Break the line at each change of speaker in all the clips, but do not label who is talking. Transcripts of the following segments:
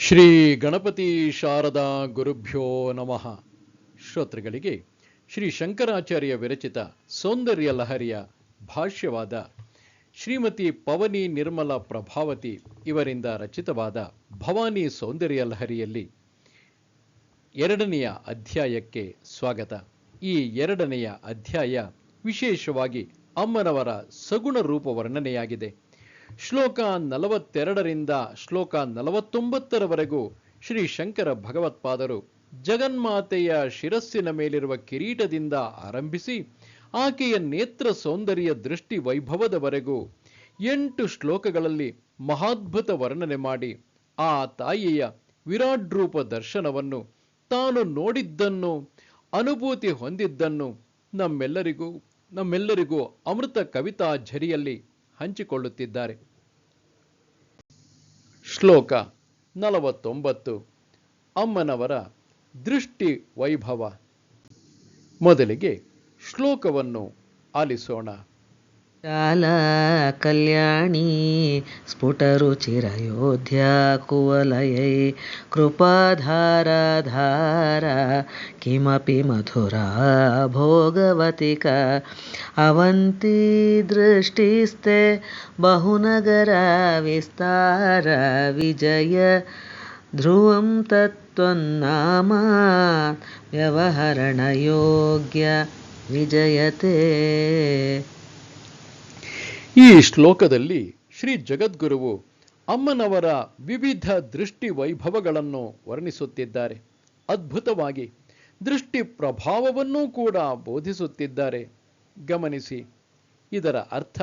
ಶ್ರೀ ಗಣಪತಿ ಶಾರದಾ ಗುರುಭ್ಯೋ ನಮಃ. ಶ್ರೋತೃಗಳಿಗೆ ಶ್ರೀ ಶಂಕರಾಚಾರ್ಯ ವಿರಚಿತ ಸೌಂದರ್ಯ ಲಹರಿಯ ಭಾಷ್ಯವಾದ ಶ್ರೀಮತಿ ಪವನಿ ನಿರ್ಮಲ ಪ್ರಭಾವತಿ ಇವರಿಂದ ರಚಿತವಾದ ಭವಾನಿ ಸೌಂದರ್ಯ ಲಹರಿಯಲ್ಲಿ ಎರಡನೆಯ ಅಧ್ಯಾಯಕ್ಕೆ ಸ್ವಾಗತ. ಈ ಎರಡನೆಯ ಅಧ್ಯಾಯ ವಿಶೇಷವಾಗಿ ಅಮ್ಮನವರ ಸಗುಣ ರೂಪ ವರ್ಣನೆಯಾಗಿದೆ. ಶ್ಲೋಕ ನಲವತ್ತೆರಡರಿಂದ ಶ್ಲೋಕ ನಲವತ್ತೊಂಬತ್ತರವರೆಗೂ ಶ್ರೀ ಶಂಕರ ಭಗವತ್ಪಾದರು ಜಗನ್ಮಾತೆಯ ಶಿರಸ್ಸಿನ ಮೇಲಿರುವ ಕಿರೀಟದಿಂದ ಆರಂಭಿಸಿ ಆಕೆಯ ನೇತ್ರ ಸೌಂದರ್ಯ ದೃಷ್ಟಿ ವೈಭವದವರೆಗೂ ಎಂಟು ಶ್ಲೋಕಗಳಲ್ಲಿ ಮಹಾದ್ಭುತ ವರ್ಣನೆ ಮಾಡಿ ಆ ತಾಯಿಯ ವಿರಾಟ್ ರೂಪ ದರ್ಶನವನ್ನು ತಾನು ನೋಡಿದ್ದನ್ನು, ಅನುಭೂತಿ ಹೊಂದಿದ್ದನ್ನು ನಮ್ಮೆಲ್ಲರಿಗೂ ನಮ್ಮೆಲ್ಲರಿಗೂ ಅಮೃತ ಕವಿತಾ ಝರಿಯಲ್ಲಿ ಹಂಚಿಕೊಳ್ಳುತ್ತಿದ್ದಾರೆ. ಶ್ಲೋಕ ನಲವತ್ತೊಂಬತ್ತು. ಅಮ್ಮನವರ ದೃಷ್ಟಿ ವೈಭವ. ಮೊದಲಿಗೆ ಶ್ಲೋಕವನ್ನು ಆಲಿಸೋಣ.
लकल्याणी स्फुटरुचिरयोध्या कुवलयै कृपाधाराधारा किमपि मधुरा भोगवतिका अवन्ती दृष्टिस्ते अवन्तीदृष्टिस्ते बहुनगराविस्तारविजय ध्रुवं तत्त्वन्नामा व्यवहरणयोग्य विजयते।
ಈ ಶ್ಲೋಕದಲ್ಲಿ ಶ್ರೀ ಜಗದ್ಗುರುವು ಅಮ್ಮನವರ ವಿವಿಧ ದೃಷ್ಟಿ ವೈಭವಗಳನ್ನು ವರ್ಣಿಸುತ್ತಿದ್ದಾರೆ. ಅದ್ಭುತವಾಗಿ ದೃಷ್ಟಿ ಪ್ರಭಾವವನ್ನೂ ಕೂಡ ಬೋಧಿಸುತ್ತಿದ್ದಾರೆ. ಗಮನಿಸಿ, ಇದರ ಅರ್ಥ,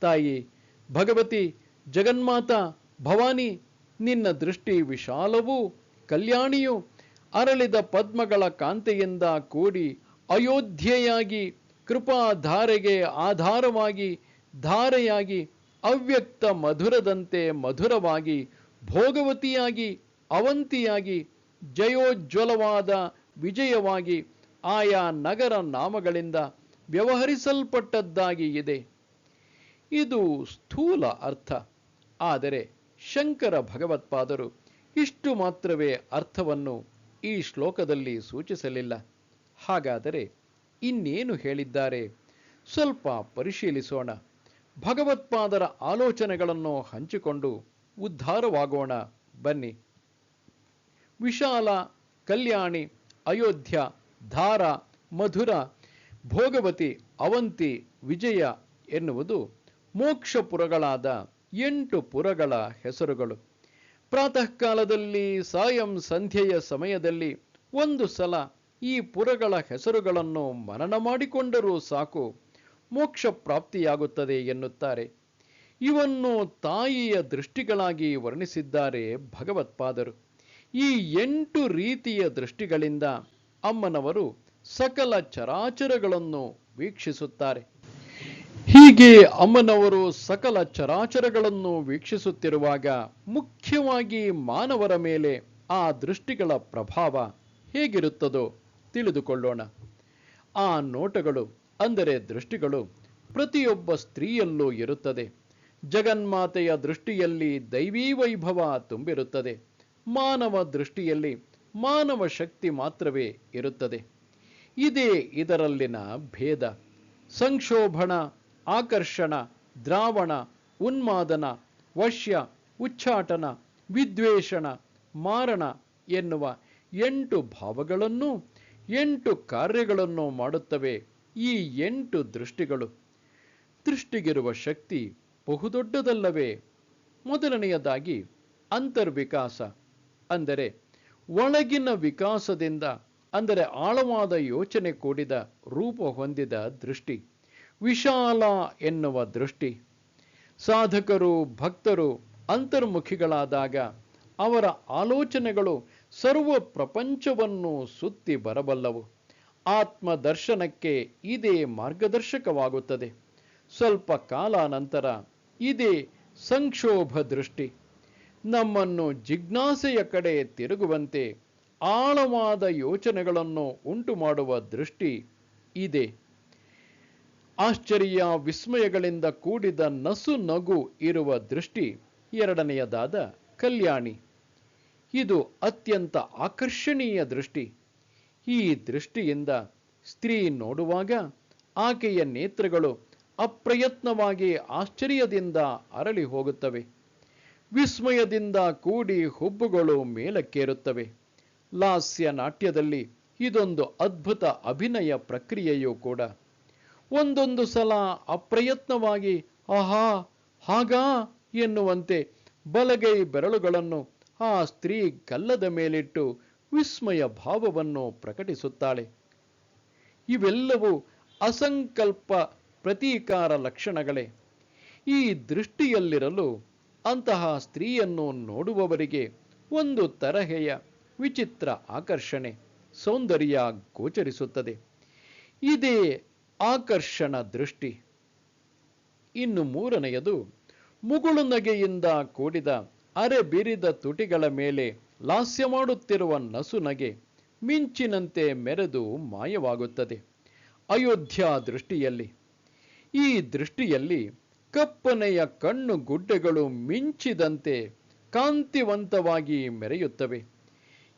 ತಾಯಿ, ಭಗವತಿ, ಜಗನ್ಮಾತ, ಭವಾನಿ, ನಿನ್ನ ದೃಷ್ಟಿ ವಿಶಾಲವೂ, ಕಲ್ಯಾಣಿಯೂ, ಅರಳಿದ ಪದ್ಮಗಳ ಕಾಂತೆಯಿಂದ ಕೂಡಿ ಅಯೋಧ್ಯೆಯಾಗಿ ಕೃಪಾಧಾರೆಗೆ ಆಧಾರವಾಗಿ ಧಾರೆಯಾಗಿ, ಅವ್ಯಕ್ತ ಮಧುರದಂತೆ ಮಧುರವಾಗಿ, ಭೋಗವತಿಯಾಗಿ, ಅವಂತಿಯಾಗಿ, ಜಯೋಜ್ವಲವಾದ ವಿಜಯವಾಗಿ ಆಯಾ ನಗರ ನಾಮಗಳಿಂದ ವ್ಯವಹರಿಸಲ್ಪಟ್ಟದ್ದಾಗಿ ಇದೆ. ಇದು ಸ್ಥೂಲ ಅರ್ಥ. ಆದರೆ ಶಂಕರ ಭಗವತ್ಪಾದರು ಇಷ್ಟು ಮಾತ್ರವೇ ಅರ್ಥವನ್ನು ಈ ಶ್ಲೋಕದಲ್ಲಿ ಸೂಚಿಸಲಿಲ್ಲ. ಹಾಗಾದರೆ ಇನ್ನೇನು ಹೇಳಿದ್ದಾರೆ? ಸ್ವಲ್ಪ ಪರಿಶೀಲಿಸೋಣ. ಭಗವತ್ಪಾದರ ಆಲೋಚನೆಗಳನ್ನು ಹಂಚಿಕೊಂಡು ಉದ್ಧಾರವಾಗೋಣ. ಬನ್ನಿ. ವಿಶಾಲ, ಕಲ್ಯಾಣಿ, ಅಯೋಧ್ಯ, ಧಾರ, ಮಧುರ, ಭೋಗವತಿ, ಅವಂತಿ, ವಿಜಯ ಎನ್ನುವುದು ಮೋಕ್ಷಪುರಗಳಾದ ಎಂಟು ಪುರಗಳ ಹೆಸರುಗಳು. ಪ್ರಾತಃ ಕಾಲದಲ್ಲಿ ಸಾಯಂ ಸಂಧ್ಯೆಯ ಸಮಯದಲ್ಲಿ ಒಂದು ಸಲ ಈ ಪುರಗಳ ಹೆಸರುಗಳನ್ನು ಮನನ ಮಾಡಿಕೊಂಡರೂ ಸಾಕು. ಮೋಕ್ಷ ಪ್ರಾಪ್ತಿಯಾಗುತ್ತದೆ ಎನ್ನುತ್ತಾರೆ. ಇವನ್ನು ತಾಯಿಯ ದೃಷ್ಟಿಗಳಾಗಿ ವರ್ಣಿಸಿದ್ದಾರೆ ಭಗವತ್ಪಾದರು ಈ ಎಂಟು ರೀತಿಯ ದೃಷ್ಟಿಗಳಿಂದ ಅಮ್ಮನವರು ಸಕಲ ಚರಾಚರಗಳನ್ನು ವೀಕ್ಷಿಸುತ್ತಾರೆ. ಹೀಗೆ ಅಮ್ಮನವರು ಸಕಲ ಚರಾಚರಗಳನ್ನು ವೀಕ್ಷಿಸುತ್ತಿರುವಾಗ ಮುಖ್ಯವಾಗಿ ಮಾನವರ ಮೇಲೆ ಆ ದೃಷ್ಟಿಗಳ ಪ್ರಭಾವ ಹೇಗಿರುತ್ತದೋ ತಿಳಿದುಕೊಳ್ಳೋಣ. ಆ ನೋಟಗಳು ಅಂದರೆ ದೃಷ್ಟಿಗಳು ಪ್ರತಿಯೊಬ್ಬ ಸ್ತ್ರೀಯಲ್ಲೂ ಇರುತ್ತದೆ. ಜಗನ್ಮಾತೆಯ ದೃಷ್ಟಿಯಲ್ಲಿ ದೈವೀ ವೈಭವ ತುಂಬಿರುತ್ತದೆ. ಮಾನವ ದೃಷ್ಟಿಯಲ್ಲಿ ಮಾನವ ಶಕ್ತಿ ಮಾತ್ರವೇ ಇರುತ್ತದೆ. ಇದೇ ಇದರಲ್ಲಿನ ಭೇದ. ಸಂಕ್ಷೋಭಣ, ಆಕರ್ಷಣ, ದ್ರಾವಣ, ಉನ್ಮಾದನ, ವಶ್ಯ, ಉಚ್ಚಾಟನ, ವಿದ್ವೇಷಣ, ಮಾರಣ ಎನ್ನುವ ಎಂಟು ಭಾವಗಳನ್ನು ಎಂಟು ಕಾರ್ಯಗಳನ್ನು ಮಾಡುತ್ತವೆ. ಈ ಎಂಟು ದೃಷ್ಟಿಗಳು. ದೃಷ್ಟಿಗಿರುವ ಶಕ್ತಿ ಬಹುದೊಡ್ಡದಲ್ಲವೇ? ಮೊದಲನೆಯದಾಗಿ ಅಂತರ್ವಿಕಾಸ, ಅಂದರೆ ಒಳಗಿನ ವಿಕಾಸದಿಂದ, ಅಂದರೆ ಆಳವಾದ ಯೋಚನೆ ಕೂಡಿದ ರೂಪ ಹೊಂದಿದ ದೃಷ್ಟಿ. ವಿಶಾಲ ಎನ್ನುವ ದೃಷ್ಟಿ. ಸಾಧಕರು, ಭಕ್ತರು, ಅಂತರ್ಮುಖಿಗಳಾದಾಗ ಅವರ ಆಲೋಚನೆಗಳು ಸರ್ವ ಪ್ರಪಂಚವನ್ನು ಸುತ್ತಿ ಬರಬಲ್ಲವು. ಆತ್ಮ ದರ್ಶನಕ್ಕೆ ಇದೇ ಮಾರ್ಗದರ್ಶಕವಾಗುತ್ತದೆ. ಸ್ವಲ್ಪ ಕಾಲ ನಂತರ ಇದೇ ಸಂಕ್ಷೋಭ ದೃಷ್ಟಿ. ನಮ್ಮನ್ನು ಜಿಜ್ಞಾಸೆಯ ಕಡೆ ತಿರುಗುವಂತೆ ಆಳವಾದ ಯೋಚನೆಗಳನ್ನು ಉಂಟು ಮಾಡುವ ದೃಷ್ಟಿ ಇದೆ. ಆಶ್ಚರ್ಯ ವಿಸ್ಮಯಗಳಿಂದ ಕೂಡಿದ ನಸು ನಗು ಇರುವ ದೃಷ್ಟಿ. ಎರಡನೆಯದಾದ ಕಲ್ಯಾಣಿ. ಇದು ಅತ್ಯಂತ ಆಕರ್ಷಣೀಯ ದೃಷ್ಟಿ. ಈ ದೃಷ್ಟಿಯಿಂದ ಸ್ತ್ರೀ ನೋಡುವಾಗ ಆಕೆಯ ನೇತ್ರಗಳು ಅಪ್ರಯತ್ನವಾಗಿ ಆಶ್ಚರ್ಯದಿಂದ ಅರಳಿ ಹೋಗುತ್ತವೆ. ವಿಸ್ಮಯದಿಂದ ಕೂಡಿ ಹುಬ್ಬುಗಳು ಮೇಲಕ್ಕೇರುತ್ತವೆ. ಲಾಸ್ಯ ನಾಟ್ಯದಲ್ಲಿ ಇದೊಂದು ಅದ್ಭುತ ಅಭಿನಯ ಪ್ರಕ್ರಿಯೆಯೂ ಕೂಡ. ಒಂದೊಂದು ಸಲ ಅಪ್ರಯತ್ನವಾಗಿ, ಆಹಾ, ಹಾಗಾ? ಎನ್ನುವಂತೆ ಬಲಗೈ ಬೆರಳುಗಳನ್ನು ಆ ಸ್ತ್ರೀ ಗಲ್ಲದ ಮೇಲಿಟ್ಟು ವಿಸ್ಮಯ ಭಾವವನ್ನು ಪ್ರಕಟಿಸುತ್ತಾಳೆ. ಇವೆಲ್ಲವೂ ಅಸಂಕಲ್ಪ ಪ್ರತೀಕಾರ ಲಕ್ಷಣಗಳೇ. ಈ ದೃಷ್ಟಿಯಲ್ಲಿರಲು ಅಂತಹ ಸ್ತ್ರೀಯನ್ನು ನೋಡುವವರಿಗೆ ಒಂದು ತರಹೆಯ ವಿಚಿತ್ರ ಆಕರ್ಷಣೆ, ಸೌಂದರ್ಯ ಗೋಚರಿಸುತ್ತದೆ. ಇದೇ ಆಕರ್ಷಣ ದೃಷ್ಟಿ. ಇನ್ನು ಮೂರನೆಯದು ಮುಗುಳು ನಗೆಯಿಂದ ಕೂಡಿದ ಅರೆ ಬಿರಿದ ತುಟಿಗಳ ಮೇಲೆ ಲಾಸ್ಯ ಮಾಡುತ್ತಿರುವ ನಸುನಗೆ ಮಿಂಚಿನಂತೆ ಮೆರೆದು ಮಾಯವಾಗುತ್ತದೆ. ಅಯೋಧ್ಯ ದೃಷ್ಟಿಯಲ್ಲಿ. ಈ ದೃಷ್ಟಿಯಲ್ಲಿ ಕಪ್ಪನೆಯ ಕಣ್ಣು ಗುಡ್ಡೆಗಳು ಮಿಂಚಿದಂತೆ ಕಾಂತಿವಂತವಾಗಿ ಮೆರೆಯುತ್ತವೆ.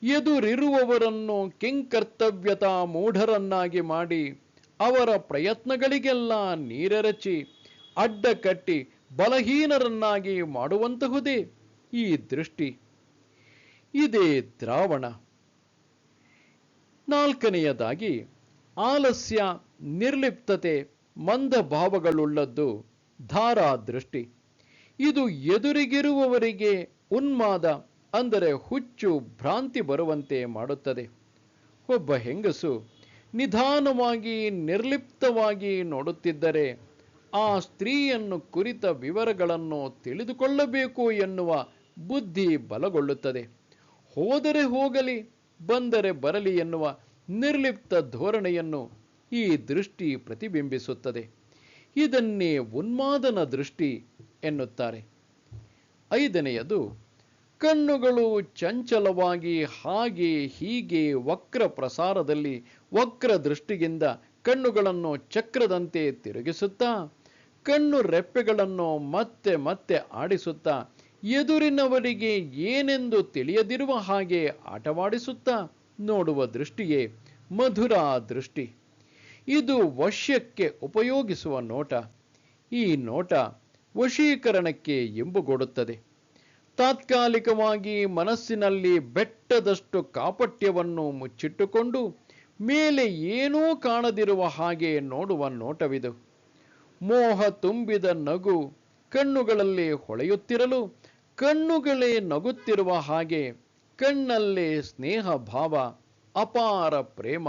ಎದುರಿರುವವರನ್ನು ಕಿಂಕರ್ತವ್ಯತಾ ಮೂಢರನ್ನಾಗಿ ಮಾಡಿ ಅವರ ಪ್ರಯತ್ನಗಳಿಗೆಲ್ಲ ನೀರೆರಚಿ ಅಡ್ಡ ಕಟ್ಟಿ ಬಲಹೀನರನ್ನಾಗಿ ಮಾಡುವಂತಹುದೇ ಈ ದೃಷ್ಟಿ. ಇದೇ ದ್ರಾವಣ. ನಾಲ್ಕನೆಯದಾಗಿ, ಆಲಸ್ಯ, ನಿರ್ಲಿಪ್ತತೆ, ಮಂದ ಭಾವಗಳುಳ್ಳದ್ದು ಧಾರಾ ದೃಷ್ಟಿ ಇದು ಎದುರಿಗಿರುವವರಿಗೆ ಉನ್ಮಾದ, ಅಂದರೆ ಹುಚ್ಚು ಭ್ರಾಂತಿ ಬರುವಂತೆ ಮಾಡುತ್ತದೆ. ಒಬ್ಬ ಹೆಂಗಸು ನಿಧಾನವಾಗಿ, ನಿರ್ಲಿಪ್ತವಾಗಿ ನೋಡುತ್ತಿದ್ದರೆ, ಆ ಸ್ತ್ರೀಯನ್ನು ಕುರಿತ ವಿವರಗಳನ್ನು ತಿಳಿದುಕೊಳ್ಳಬೇಕು ಎನ್ನುವ ಬುದ್ಧಿ ಬಲಗೊಳ್ಳುತ್ತದೆ. ಹೋದರೆ ಹೋಗಲಿ, ಬಂದರೆ ಬರಲಿ ಎನ್ನುವ ನಿರ್ಲಿಪ್ತ ಧೋರಣೆಯನ್ನು ಈ ದೃಷ್ಟಿ ಪ್ರತಿಬಿಂಬಿಸುತ್ತದೆ. ಇದನ್ನೇ ಉನ್ಮಾದನ ದೃಷ್ಟಿ ಎನ್ನುತ್ತಾರೆ. ಐದನೆಯದು, ಕಣ್ಣುಗಳು ಚಂಚಲವಾಗಿ ಹಾಗೆ ಹೀಗೆ ವಕ್ರ ಪ್ರಸಾರದಲ್ಲಿ ವಕ್ರ ದೃಷ್ಟಿಯಿಂದ ಕಣ್ಣುಗಳನ್ನು ಚಕ್ರದಂತೆ ತಿರುಗಿಸುತ್ತಾ, ಕಣ್ಣು ರೆಪ್ಪೆಗಳನ್ನು ಮತ್ತೆ ಮತ್ತೆ ಆಡಿಸುತ್ತಾ ಎದುರಿನವರಿಗೆ ಏನೆಂದು ತಿಳಿಯದಿರುವ ಹಾಗೆ ಆಟವಾಡಿಸುತ್ತಾ ನೋಡುವ ದೃಷ್ಟಿಯೇ ಮಧುರ ದೃಷ್ಟಿ. ಇದು ವಶ್ಯಕ್ಕೆ ಉಪಯೋಗಿಸುವ ನೋಟ. ಈ ನೋಟ ವಶೀಕರಣಕ್ಕೆ ಎಂಬುಗೊಡುತ್ತದೆ. ತಾತ್ಕಾಲಿಕವಾಗಿ ಮನಸ್ಸಿನಲ್ಲಿ ಬೆಟ್ಟದಷ್ಟು ಕಾಪಟ್ಯವನ್ನು ಮುಚ್ಚಿಟ್ಟುಕೊಂಡು ಮೇಲೆ ಏನೂ ಕಾಣದಿರುವ ಹಾಗೆ ನೋಡುವ ನೋಟವಿದು. ಮೋಹ ತುಂಬಿದ ನಗು ಕಣ್ಣುಗಳಲ್ಲಿ ಹೊಳೆಯುತ್ತಿರಲು, ಕಣ್ಣುಗಳೇ ನಗುತ್ತಿರುವ ಹಾಗೆ ಕಣ್ಣಲ್ಲೇ ಸ್ನೇಹ ಭಾವ ಅಪಾರ ಪ್ರೇಮ.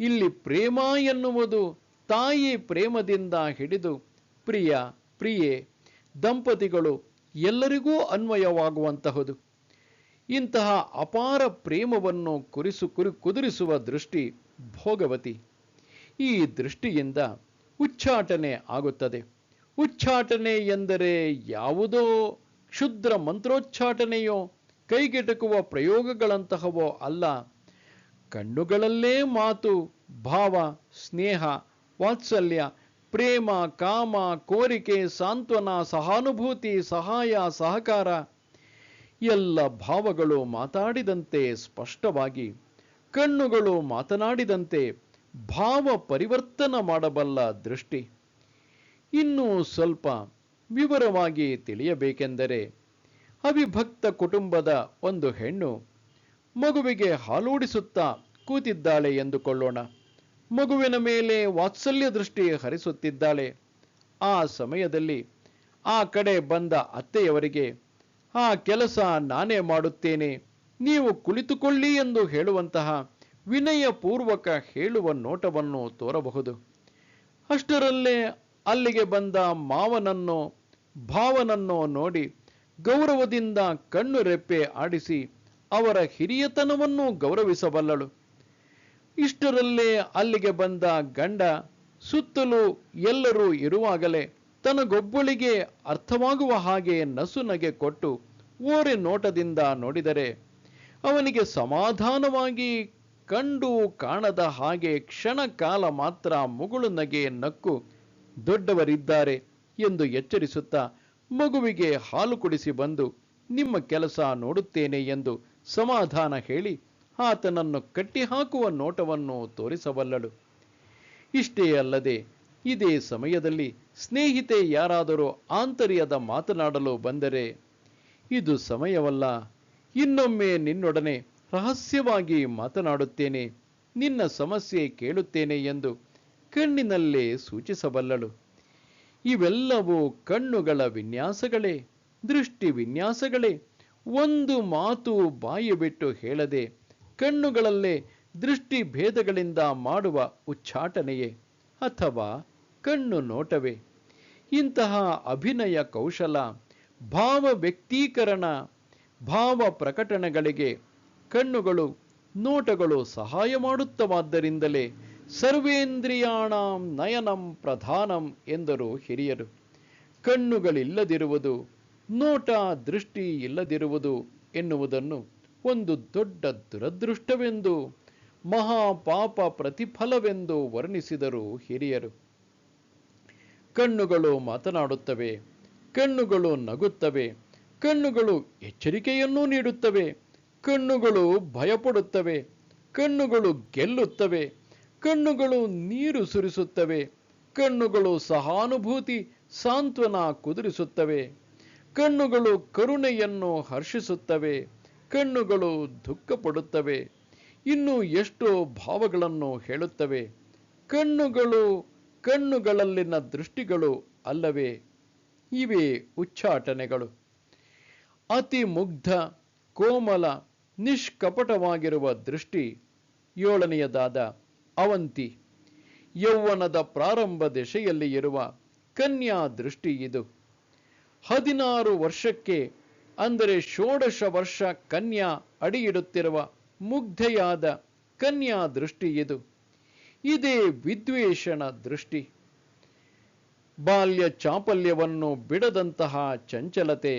ಇಲ್ಲಿ ಪ್ರೇಮ ಎನ್ನುವುದು ತಾಯಿ ಪ್ರೇಮದಿಂದ ಹಿಡಿದು ಪ್ರಿಯ, ಪ್ರಿಯೆ, ದಂಪತಿಗಳು ಎಲ್ಲರಿಗೂ ಅನ್ವಯವಾಗುವಂತಹುದು. ಇಂತಹ ಅಪಾರ ಪ್ರೇಮವನ್ನು ಕುರಿಸು, ಕುರಿ, ಕುದುರಿಸುವ ದೃಷ್ಟಿ ಭೋಗವತಿ. ಈ ದೃಷ್ಟಿಯಿಂದ ಉಚ್ಚಾಟನೆ ಆಗುತ್ತದೆ. ಉಚ್ಚಾಟನೆ ಎಂದರೆ ಯಾವುದೋ? ಕ್ಷುದ್ರ ಮಂತ್ರೋಚ್ಚಾಟನೆಯೋ? ಕೈಗೆಟಕುವ ಪ್ರಯೋಗಗಳಂತಹವೋ ಅಲ್ಲ. ಕಣ್ಣುಗಳಲ್ಲೇ ಮಾತು, ಭಾವ, ಸ್ನೇಹ, ವಾತ್ಸಲ್ಯ, ಪ್ರೇಮ, ಕಾಮ, ಕೋರಿಕೆ, ಸಾಂತ್ವನ, ಸಹಾನುಭೂತಿ, ಸಹಾಯ, ಸಹಕಾರ ಎಲ್ಲ ಭಾವಗಳು ಮಾತಾಡಿದಂತೆ ಸ್ಪಷ್ಟವಾಗಿ, ಕಣ್ಣುಗಳು ಮಾತನಾಡಿದಂತೆ ಭಾವ ಪರಿವರ್ತನ ಮಾಡಬಲ್ಲ ದೃಷ್ಟಿ. ಇನ್ನೂ ಸ್ವಲ್ಪ ವಿವರವಾಗಿ ತಿಳಿಯಬೇಕೆಂದರೆ ಅವಿಭಕ್ತ ಕುಟುಂಬದ ಒಂದು ಹೆಣ್ಣು ಮಗುವಿಗೆ ಹಾಲೂಡಿಸುತ್ತಾ ಕೂತಿದ್ದಾಳೆ ಎಂದುಕೊಳ್ಳೋಣ. ಮಗುವಿನ ಮೇಲೆ ವಾತ್ಸಲ್ಯ ದೃಷ್ಟಿ ಹರಿಸುತ್ತಿದ್ದಾಳೆ. ಆ ಸಮಯದಲ್ಲಿ ಆ ಕಡೆ ಬಂದ ಅತ್ತೆಯವರಿಗೆ, ಆ ಕೆಲಸ ನಾನೇ ಮಾಡುತ್ತೇನೆ, ನೀವು ಕುಳಿತುಕೊಳ್ಳಿ ಎಂದು ಹೇಳುವಂತಹ ವಿನಯಪೂರ್ವಕ ಹೇಳುವ ನೋಟವನ್ನು ತೋರಬಹುದು. ಅಷ್ಟರಲ್ಲೇ ಅಲ್ಲಿಗೆ ಬಂದ ಮಾವನನ್ನೋ, ಭಾವನನ್ನೋ ನೋಡಿ ಗೌರವದಿಂದ ಕಣ್ಣು ರೆಪ್ಪೆ ಆಡಿಸಿ ಅವರ ಹಿರಿಯತನವನ್ನು ಗೌರವಿಸಬಲ್ಲಳು. ಇಷ್ಟರಲ್ಲೇ ಅಲ್ಲಿಗೆ ಬಂದ ಗಂಡ ಸುತ್ತಲೂ ಎಲ್ಲರೂ ಇರುವಾಗಲೇ ತನಗೊಬ್ಬಳಿಗೆ ಅರ್ಥವಾಗುವ ಹಾಗೆ ನಸುನಗೆ ಕೊಟ್ಟು ಓರೆ ನೋಟದಿಂದ ನೋಡಿದರೆ ಅವನಿಗೆ ಸಮಾಧಾನವಾಗಿ ಕಂಡು ಕಾಣದ ಹಾಗೆ ಕ್ಷಣಕಾಲ ಮಾತ್ರ ಮುಗುಳು ನಗೆ ನಕ್ಕು ದೊಡ್ಡವರಿದ್ದಾರೆ ಎಂದು ಎಚ್ಚರಿಸುತ್ತಾ ಮಗುವಿಗೆ ಹಾಲು ಕುಡಿಸಿ ಬಂದು ನಿಮ್ಮ ಕೆಲಸ ನೋಡುತ್ತೇನೆ ಎಂದು ಸಮಾಧಾನ ಹೇಳಿ ಆತನನ್ನು ಕಟ್ಟಿಹಾಕುವ ನೋಟವನ್ನು ತೋರಿಸಬಲ್ಲಳು. ಇಷ್ಟೇ ಅಲ್ಲದೆ ಇದೇ ಸಮಯದಲ್ಲಿ ಸ್ನೇಹಿತೆ ಯಾರಾದರೂ ಆಂತರ್ಯದ ಮಾತನಾಡಲು ಬಂದರೆ ಇದು ಸಮಯವಲ್ಲ. ಇನ್ನೊಮ್ಮೆ ನಿನ್ನೊಡನೆ ರಹಸ್ಯವಾಗಿ ಮಾತನಾಡುತ್ತೇನೆ. ನಿನ್ನ ಸಮಸ್ಯೆ ಕೇಳುತ್ತೇನೆ ಎಂದು ಕಣ್ಣಿನಲ್ಲೇ ಸೂಚಿಸಬಲ್ಲಳು. ಇವೆಲ್ಲವೂ ಕಣ್ಣುಗಳ ವಿನ್ಯಾಸಗಳೇ, ದೃಷ್ಟಿ ವಿನ್ಯಾಸಗಳೇ. ಒಂದು ಮಾತು ಬಾಯಿ ಬಿಟ್ಟು ಹೇಳದೆ, ಕಣ್ಣುಗಳಲ್ಲೇ ದೃಷ್ಟಿ ಭೇದಗಳಿಂದ ಮಾಡುವ ಉಚ್ಚಾಟನೆಯೇ ಅಥವಾ ಕಣ್ಣು ನೋಟವೇ. ಇಂತಹ ಅಭಿನಯ ಕೌಶಲ, ಭಾವ ವ್ಯಕ್ತೀಕರಣ, ಭಾವ ಪ್ರಕಟಣೆಗಳಿಗೆ ಕಣ್ಣುಗಳು, ನೋಟಗಳು ಸಹಾಯ ಮಾಡುತ್ತವಾದ್ದರಿಂದಲೇ ಸರ್ವೇಂದ್ರಿಯಾಣಂ ನಯನಂ ಪ್ರಧಾನಂ ಎಂದರು ಹಿರಿಯರು. ಕಣ್ಣುಗಳಿಲ್ಲದಿರುವುದು, ನೋಟ ದೃಷ್ಟಿ ಇಲ್ಲದಿರುವುದು ಎನ್ನುವುದನ್ನು ಒಂದು ದೊಡ್ಡ ದುರದೃಷ್ಟವೆಂದು, ಮಹಾಪಾಪ ಪ್ರತಿಫಲವೆಂದು ವರ್ಣಿಸಿದರು ಹಿರಿಯರು. ಕಣ್ಣುಗಳು ಮಾತನಾಡುತ್ತವೆ, ಕಣ್ಣುಗಳು ನಗುತ್ತವೆ, ಕಣ್ಣುಗಳು ಎಚ್ಚರಿಕೆಯನ್ನೂ ನೀಡುತ್ತವೆ, ಕಣ್ಣುಗಳು ಭಯಪಡುತ್ತವೆ, ಕಣ್ಣುಗಳು ಗೆಲ್ಲುತ್ತವೆ. ಕಣ್ಣುಗಳು ನೀರು ಸುರಿಸುತ್ತವೆ, ಕಣ್ಣುಗಳು ಸಹಾನುಭೂತಿ, ಸಾಂತ್ವನ ಕುದುರಿಸುತ್ತವೆ. ಕಣ್ಣುಗಳು ಕರುಣೆಯನ್ನು ಹರ್ಷಿಸುತ್ತವೆ, ಕಣ್ಣುಗಳು ದುಃಖಪಡುತ್ತವೆ. ಇನ್ನು ಎಷ್ಟೋ ಭಾವಗಳನ್ನು ಹೇಳುತ್ತವೆ. ಕಣ್ಣುಗಳು ಕಣ್ಣುಗಳಲ್ಲಿನ ದೃಷ್ಟಿಗಳು ಅಲ್ಲವೇ? ಇವೆ ಉಚ್ಚಾಟನೆಗಳು. ಅತಿ ಮುಗ್ಧ ಕೋಮಲ, ನಿಷ್ಕಪಟವಾಗಿರುವ ದೃಷ್ಟಿ. ಏಳನೆಯದಾದ ಅವಂತಿ. ಯೌವನದ ಪ್ರಾರಂಭ ದೆಶೆಯಲ್ಲಿ ಇರುವ ಕನ್ಯಾ ದೃಷ್ಟಿ ಇದು. ಹದಿನಾರು ವರ್ಷಕ್ಕೆ, ಅಂದರೆ ಷೋಡಶ ವರ್ಷ ಕನ್ಯಾ ಅಡಿಯಿಡುತ್ತಿರುವ ಮುಗ್ಧೆಯಾದ ಕನ್ಯಾ ದೃಷ್ಟಿ ಇದು. ಇದೇ ವಿದ್ವೇಷಣ ದೃಷ್ಟಿ. ಬಾಲ್ಯ ಚಾಪಲ್ಯವನ್ನು ಬಿಡದಂತಹ ಚಂಚಲತೆ,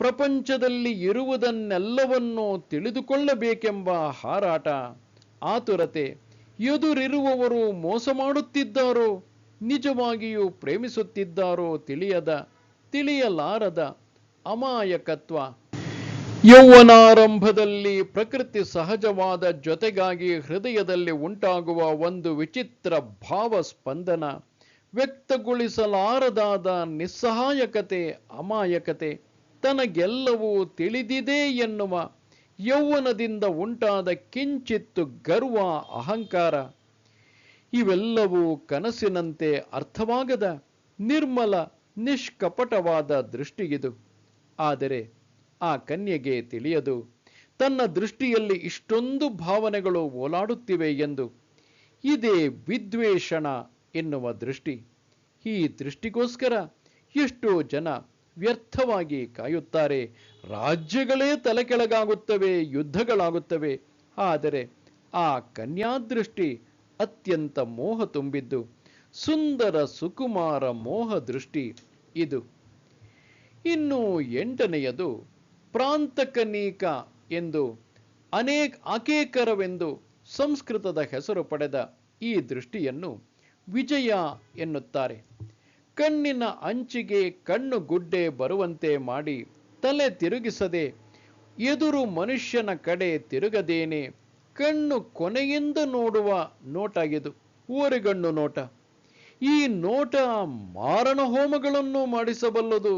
ಪ್ರಪಂಚದಲ್ಲಿ ಇರುವುದನ್ನೆಲ್ಲವನ್ನೂ ತಿಳಿದುಕೊಳ್ಳಬೇಕೆಂಬ ಹಾರಾಟ, ಆತುರತೆ ಎದುರಿರುವವರು ಮೋಸ ಮಾಡುತ್ತಿದ್ದಾರೋ, ನಿಜವಾಗಿಯೂ ಪ್ರೇಮಿಸುತ್ತಿದ್ದಾರೋ ತಿಳಿಯದ, ತಿಳಿಯಲಾರದ ಅಮಾಯಕತ್ವ. ಯೌವನಾರಂಭದಲ್ಲಿ ಪ್ರಕೃತಿ ಸಹಜವಾದ ಜೊತೆಗಾಗಿ ಹೃದಯದಲ್ಲಿ ಉಂಟಾಗುವ ಒಂದು ವಿಚಿತ್ರ ಭಾವ ಸ್ಪಂದನ ವ್ಯಕ್ತಗೊಳಿಸಲಾರದಾದ ನಿಸ್ಸಹಾಯಕತೆ, ಅಮಾಯಕತೆ, ತನಗೆಲ್ಲವೂ ತಿಳಿದಿದೆ ಎನ್ನುವ ಯೌವನದಿಂದ ಉಂಟಾದ ಕಿಂಚಿತ್ತು ಗರ್ವ, ಅಹಂಕಾರ, ಇವೆಲ್ಲವೂ ಕನಸಿನಂತೆ ಅರ್ಥವಾಗದ ನಿರ್ಮಲ, ನಿಷ್ಕಪಟವಾದ ದೃಷ್ಟಿಗಿದು ಆದರೆ ಆ ಕನ್ಯೆಗೆ ತಿಳಿಯದು, ತನ್ನ ದೃಷ್ಟಿಯಲ್ಲಿ ಇಷ್ಟೊಂದು ಭಾವನೆಗಳು ಓಲಾಡುತ್ತಿವೆ ಎಂದು. ಇದೇ ವಿದ್ವೇಷಣ ಎನ್ನುವ ದೃಷ್ಟಿ. ಈ ದೃಷ್ಟಿಗೋಸ್ಕರ ಎಷ್ಟೋ ಜನ ವ್ಯರ್ಥವಾಗಿ ಕಾಯುತ್ತಾರೆ. ರಾಜ್ಯಗಳೇ ತಲೆಕೆಳಗಾಗುತ್ತವೆ, ಯುದ್ಧಗಳಾಗುತ್ತವೆ. ಆದರೆ ಆ ಕನ್ಯಾದೃಷ್ಟಿ ಅತ್ಯಂತ ಮೋಹ ತುಂಬಿದ್ದು, ಸುಂದರ ಸುಕುಮಾರ ಮೋಹ ದೃಷ್ಟಿ ಇದು. ಇನ್ನು ಎಂಟನೆಯದು, ಪ್ರಾಂತಕನೀಕ ಎಂದು ಅನೇಕ ಅಕೇಕರವೆಂದು ಸಂಸ್ಕೃತದ ಹೆಸರು ಪಡೆದ ಈ ದೃಷ್ಟಿಯನ್ನು ವಿಜಯ ಎನ್ನುತ್ತಾರೆ. ಕಣ್ಣಿನ ಅಂಚಿಗೆ ಕಣ್ಣು ಗುಡ್ಡೆ ಬರುವಂತೆ ಮಾಡಿ ತಲೆ ತಿರುಗಿಸದೆ ಎದುರು ಮನುಷ್ಯನ ಕಡೆ ತಿರುಗದೇನೆ ಕಣ್ಣು ಕೊನೆಯಿಂದ ನೋಡುವ ನೋಟ ಇದು, ಊರಿಗಣ್ಣು ನೋಟ. ಈ ನೋಟ ಮಾರಣ ಹೋಮಗಳನ್ನು ಮಾಡಿಸಬಲ್ಲದು,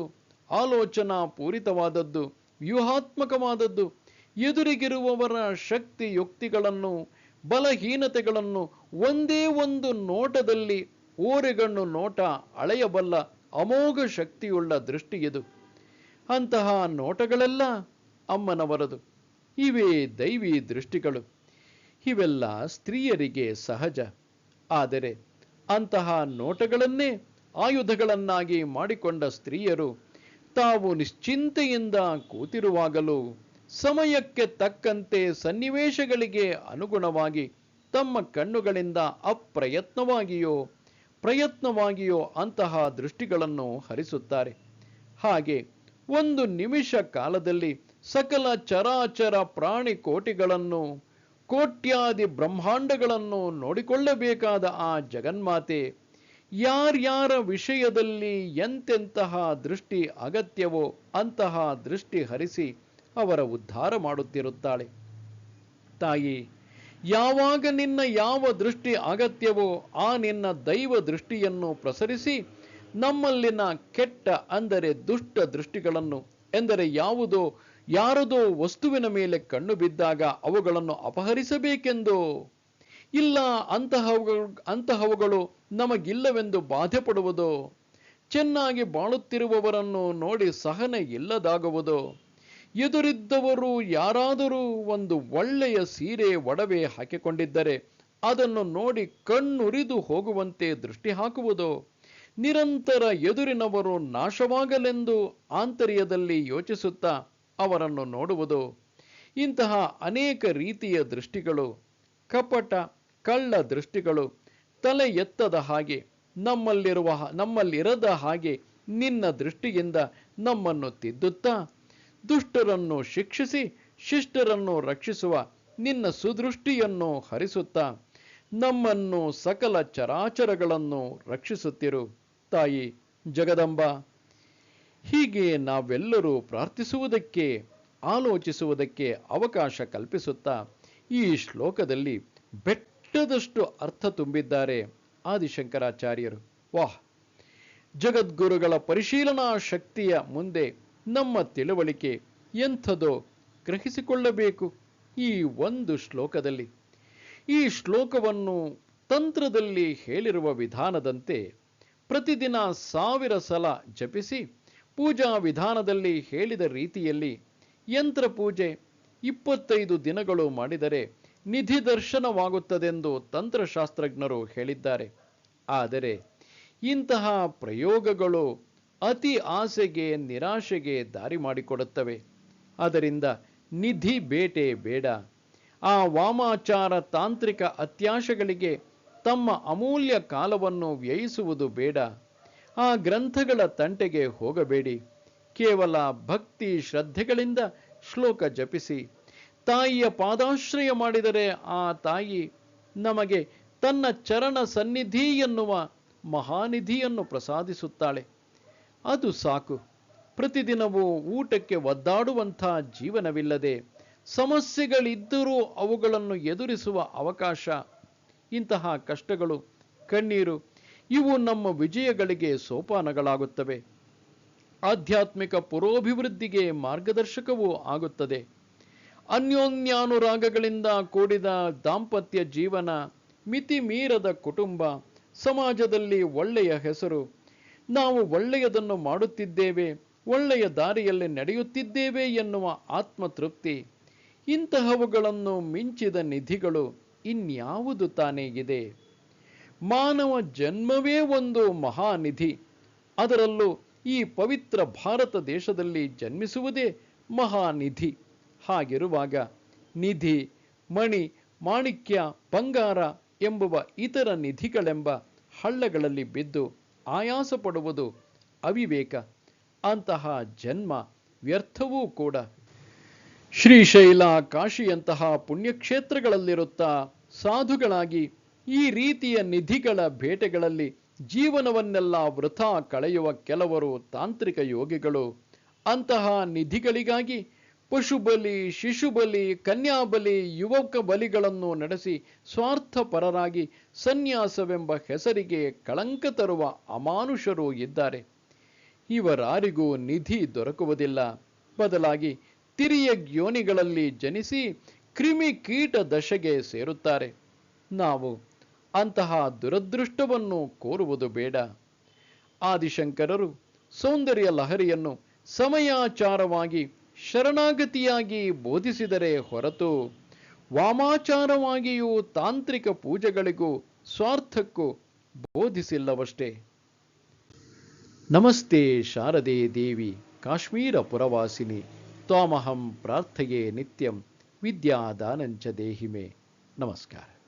ಆಲೋಚನಾ ಪೂರಿತವಾದದ್ದು, ವ್ಯೂಹಾತ್ಮಕವಾದದ್ದು, ಎದುರಿಗಿರುವವರ ಶಕ್ತಿಯುಕ್ತಿಗಳನ್ನು, ಬಲಹೀನತೆಗಳನ್ನು ಒಂದೇ ಒಂದು ನೋಟದಲ್ಲಿ ಓರೆಗಣ್ಣು ನೋಟ ಅಳೆಯಬಲ್ಲ ಅಮೋಘ ಶಕ್ತಿಯುಳ್ಳ ದೃಷ್ಟಿ ಇದು. ಅಂತಹ ನೋಟಗಳೆಲ್ಲ ಅಮ್ಮನವರದು. ಇವೇ ದೈವಿ ದೃಷ್ಟಿಗಳು. ಇವೆಲ್ಲ ಸ್ತ್ರೀಯರಿಗೆ ಸಹಜ. ಆದರೆ ಅಂತಹ ನೋಟಗಳನ್ನೇ ಆಯುಧಗಳನ್ನಾಗಿ ಮಾಡಿಕೊಂಡ ಸ್ತ್ರೀಯರು ತಾವು ನಿಶ್ಚಿಂತೆಯಿಂದ ಕೂತಿರುವಾಗಲೂ ಸಮಯಕ್ಕೆ ತಕ್ಕಂತೆ ಸನ್ನಿವೇಶಗಳಿಗೆ ಅನುಗುಣವಾಗಿ ತಮ್ಮ ಕಣ್ಣುಗಳಿಂದ ಅಪ್ರಯತ್ನವಾಗಿಯೋ ಪ್ರಯತ್ನವಾಗಿಯೋ ಅಂತಹ ದೃಷ್ಟಿಗಳನ್ನು ಹರಿಸುತ್ತಾರೆ. ಹಾಗೆ ಒಂದು ನಿಮಿಷ ಕಾಲದಲ್ಲಿ ಸಕಲ ಚರಾಚರ ಪ್ರಾಣಿ ಕೋಟಿಗಳನ್ನು, ಕೋಟ್ಯಾದಿ ಬ್ರಹ್ಮಾಂಡಗಳನ್ನು ನೋಡಿಕೊಳ್ಳಬೇಕಾದ ಆ ಜಗನ್ಮಾತೆ ಯಾರ್ಯಾರ ವಿಷಯದಲ್ಲಿ ಎಂತೆಂತಹ ದೃಷ್ಟಿ ಅಗತ್ಯವೋ ಅಂತಹ ದೃಷ್ಟಿ ಹರಿಸಿ ಅವರ ಉದ್ಧಾರ ಮಾಡುತ್ತಿರುತ್ತಾಳೆ. ತಾಯಿ ಯಾವಾಗ ನಿನ್ನ ಯಾವ ದೃಷ್ಟಿ ಅಗತ್ಯವೋ ಆ ನಿನ್ನ ದೈವ ದೃಷ್ಟಿಯನ್ನು ಪ್ರಸರಿಸಿ ನಮ್ಮಲ್ಲಿನ ಕೆಟ್ಟ ಅಂದರೆ ದುಷ್ಟ ದೃಷ್ಟಿಗಳನ್ನು, ಎಂದರೆ ಯಾವುದೋ, ಯಾರದೋ ವಸ್ತುವಿನ ಮೇಲೆ ಕಣ್ಣು ಬಿದ್ದಾಗ ಅವುಗಳನ್ನು ಅಪಹರಿಸಬೇಕೆಂದು. ಇಲ್ಲ ಅಂತಹವುಗಳು ಅಂತಹವುಗಳು ನಮಗಿಲ್ಲವೆಂದು ಬಾಧೆ ಪಡುವುದು ಚೆನ್ನಾಗಿ ಬಾಳುತ್ತಿರುವವರನ್ನು ನೋಡಿ ಸಹನೆ ಇಲ್ಲದಾಗುವುದು. ಎದುರಿದ್ದವರು ಯಾರಾದರೂ ಒಂದು ಒಳ್ಳೆಯ ಸೀರೆ, ಒಡವೆ ಹಾಕಿಕೊಂಡಿದ್ದರೆ ಅದನ್ನು ನೋಡಿ ಕಣ್ಣುರಿದು ಹೋಗುವಂತೆ ದೃಷ್ಟಿ ಹಾಕುವುದು. ನಿರಂತರ ಎದುರಿನವರು ನಾಶವಾಗಲೆಂದು ಆಂತರ್ಯದಲ್ಲಿ ಯೋಚಿಸುತ್ತಾ ಅವರನ್ನು ನೋಡುವುದು. ಇಂತಹ ಅನೇಕ ರೀತಿಯ ದೃಷ್ಟಿಗಳು, ಕಪಟ, ಕಳ್ಳ ದೃಷ್ಟಿಗಳು ತಲೆ ಎತ್ತದ ಹಾಗೆ, ನಮ್ಮಲ್ಲಿರುವ, ನಮ್ಮಲ್ಲಿರದ ಹಾಗೆ ನಿನ್ನ ದೃಷ್ಟಿಯಿಂದ ನಮ್ಮನ್ನು ತಿದ್ದುತ್ತಾ ದುಷ್ಟರನ್ನು ಶಿಕ್ಷಿಸಿ, ಶಿಷ್ಟರನ್ನು ರಕ್ಷಿಸುವ ನಿನ್ನ ಸುದೃಷ್ಟಿಯನ್ನು ಹರಿಸುತ್ತಾ ನಮ್ಮನ್ನು ಸಕಲ ಚರಾಚರಗಳನ್ನು ರಕ್ಷಿಸುತ್ತಿರು. ತಾಯಿ ಜಗದಂಬ, ಹೀಗೆ ನಾವೆಲ್ಲರೂ ಪ್ರಾರ್ಥಿಸುವುದಕ್ಕೆ, ಆಲೋಚಿಸುವುದಕ್ಕೆ ಅವಕಾಶ ಕಲ್ಪಿಸುತ್ತಾ ಈ ಶ್ಲೋಕದಲ್ಲಿ ಬೆಟ್ಟದಷ್ಟು ಅರ್ಥ ತುಂಬಿದ್ದಾರೆ ಆದಿಶಂಕರಾಚಾರ್ಯರು. ವಾಹ್! ಜಗದ್ಗುರುಗಳ ಪರಿಶೀಲನಾ ಶಕ್ತಿಯ ಮುಂದೆ ನಮ್ಮ ತಿಳುವಳಿಕೆ ಎಂಥದೋ ಗ್ರಹಿಸಿಕೊಳ್ಳಬೇಕು ಈ ಒಂದು ಶ್ಲೋಕದಲ್ಲಿ. ಈ ಶ್ಲೋಕವನ್ನು ತಂತ್ರದಲ್ಲಿ ಹೇಳಿರುವ ವಿಧಾನದಂತೆ ಪ್ರತಿದಿನ ಸಾವಿರ ಸಲ ಜಪಿಸಿ ಪೂಜಾ ವಿಧಾನದಲ್ಲಿ ಹೇಳಿದ ರೀತಿಯಲ್ಲಿ ಯಂತ್ರ ಪೂಜೆ ಇಪ್ಪತ್ತೈದು ದಿನಗಳು ಮಾಡಿದರೆ ನಿಧಿ ದರ್ಶನವಾಗುತ್ತದೆಂದು ತಂತ್ರಶಾಸ್ತ್ರಜ್ಞರು ಹೇಳಿದ್ದಾರೆ. ಆದರೆ ಇಂತಹ ಪ್ರಯೋಗಗಳು ಅತಿ ಆಸೆಗೆ, ನಿರಾಶೆಗೆ ದಾರಿ ಮಾಡಿಕೊಡುತ್ತವೆ. ಅದರಿಂದ ನಿಧಿ ಬೇಟೆ ಬೇಡ. ಆ ವಾಮಾಚಾರ ತಾಂತ್ರಿಕ ಅತ್ಯಾಶಗಳಿಗೆ ತಮ್ಮ ಅಮೂಲ್ಯ ಕಾಲವನ್ನು ವ್ಯಯಿಸುವುದು ಬೇಡ. ಆ ಗ್ರಂಥಗಳ ತಂಟೆಗೆ ಹೋಗಬೇಡಿ. ಕೇವಲ ಭಕ್ತಿ ಶ್ರದ್ಧೆಗಳಿಂದ ಶ್ಲೋಕ ಜಪಿಸಿ. ತಾಯಿಯ ಪಾದಾಶ್ರಯ ಮಾಡಿದರೆ ಆ ತಾಯಿ ನಮಗೆ ತನ್ನ ಚರಣ ಸನ್ನಿಧಿ ಎನ್ನುವ ಮಹಾನಿಧಿಯನ್ನು ಪ್ರಸಾದಿಸುತ್ತಾಳೆ. ಅದು ಸಾಕು. ಪ್ರತಿದಿನವೂ ಊಟಕ್ಕೆ ಒದ್ದಾಡುವಂಥ ಜೀವನವಿಲ್ಲದೆ ಸಮಸ್ಯೆಗಳಿದ್ದರೂ ಅವುಗಳನ್ನು ಎದುರಿಸುವ ಅವಕಾಶ. ಇಂತಹ ಕಷ್ಟಗಳು, ಕಣ್ಣೀರು, ಇವು ನಮ್ಮ ವಿಜಯಗಳಿಗೆ ಸೋಪಾನಗಳಾಗುತ್ತವೆ. ಆಧ್ಯಾತ್ಮಿಕ ಪುರೋಭಿವೃದ್ಧಿಗೆ ಮಾರ್ಗದರ್ಶಕವೂ ಆಗುತ್ತದೆ. ಅನ್ಯೋನ್ಯಾನುರಾಗಗಳಿಂದ ಕೂಡಿದ ದಾಂಪತ್ಯ ಜೀವನ ಮಿತಿ ಮೀರದ ಕುಟುಂಬ, ಸಮಾಜದಲ್ಲಿ ಒಳ್ಳೆಯ ಹೆಸರು ನಾವು ಒಳ್ಳೆಯದನ್ನು ಮಾಡುತ್ತಿದ್ದೇವೆ, ಒಳ್ಳೆಯ ದಾರಿಯಲ್ಲಿ ನಡೆಯುತ್ತಿದ್ದೇವೆ ಎನ್ನುವ ಆತ್ಮತೃಪ್ತಿ. ಇಂತಹವುಗಳನ್ನು ಮಿಂಚಿದ ನಿಧಿಗಳು ಇನ್ಯಾವುದು ತಾನೇ ಇದೆ. ಮಾನವ ಜನ್ಮವೇ ಒಂದು ಮಹಾನಿಧಿ. ಅದರಲ್ಲೂ ಈ ಪವಿತ್ರ ಭಾರತ ದೇಶದಲ್ಲಿ ಜನ್ಮಿಸುವುದೇ ಮಹಾನಿಧಿ. ಹಾಗಿರುವಾಗ ನಿಧಿ, ಮಣಿ, ಮಾಣಿಕ್ಯ, ಬಂಗಾರ ಎಂಬುವ ಇತರ ನಿಧಿಗಳೆಂಬ ಹಳ್ಳಗಳಲ್ಲಿ ಬಿದ್ದು ಆಯಾಸ ಪಡುವುದು ಅವಿವೇಕ. ಅಂತಹ ಜನ್ಮ ವ್ಯರ್ಥವೂ ಕೂಡ. ಶ್ರೀಶೈಲ ಕಾಶಿಯಂತಹ ಪುಣ್ಯಕ್ಷೇತ್ರಗಳಲ್ಲಿರುತ್ತಾ ಸಾಧುಗಳಾಗಿ ಈ ರೀತಿಯ ನಿಧಿಗಳ ಬೇಟೆಗಳಲ್ಲಿ ಜೀವನವನ್ನೆಲ್ಲ ವೃಥಾ ಕಳೆಯುವ ಕೆಲವರು ತಾಂತ್ರಿಕ ಯೋಗಿಗಳು. ಅಂತಹ ನಿಧಿಗಳಿಗಾಗಿ ಪಶುಬಲಿ ಶಿಶುಬಲಿ ಕನ್ಯಾಬಲಿ ಯುವಕ ಬಲಿಗಳನ್ನು ನಡೆಸಿ ಸ್ವಾರ್ಥಪರರಾಗಿ ಸನ್ಯಾಸವೆಂಬ ಹೆಸರಿಗೆ ಕಳಂಕ ತರುವ ಅಮಾನುಷರು ಇದ್ದಾರೆ. ಇವರಾರಿಗೂ ನಿಧಿ ದೊರಕುವುದಿಲ್ಲ. ಬದಲಾಗಿ ತಿರಿಯ ಯೋನಿಗಳಲ್ಲಿ ಜನಿಸಿ ಕ್ರಿಮಿ ಕೀಟ ದಶೆಗೆ ಸೇರುತ್ತಾರೆ. ನಾವು ಅಂತಹ ದುರದೃಷ್ಟವನ್ನು ಕೋರುವುದು ಬೇಡ. ಆದಿಶಂಕರರು ಸೌಂದರ್ಯ ಲಹರಿಯನ್ನು ಸಮಯಾಚಾರವಾಗಿ ಶರಣಾಗತಿಯಾಗಿ ಬೋಧಿಸಿದರೆ ಹೊರತು ವಾಮಾಚಾರವಾಗಿಯೂ ತಾಂತ್ರಿಕ ಪೂಜೆಗಳಿಗೂ ಸ್ವಾರ್ಥಕ್ಕೂ ಬೋಧಿಸಿಲ್ಲವಷ್ಟೇ. ನಮಸ್ತೆ ಶಾರದೆ ದೇವಿ, ಕಾಶ್ಮೀರ ಪುರವಾಸಿನಿ. ತ್ವಾಮಹಂ ಪ್ರಾರ್ಥೆಯೇ ನಿತ್ಯಂ, ವಿದ್ಯಾದಾನಂಚ ದೇಹಿಮೆ. ನಮಸ್ಕಾರ.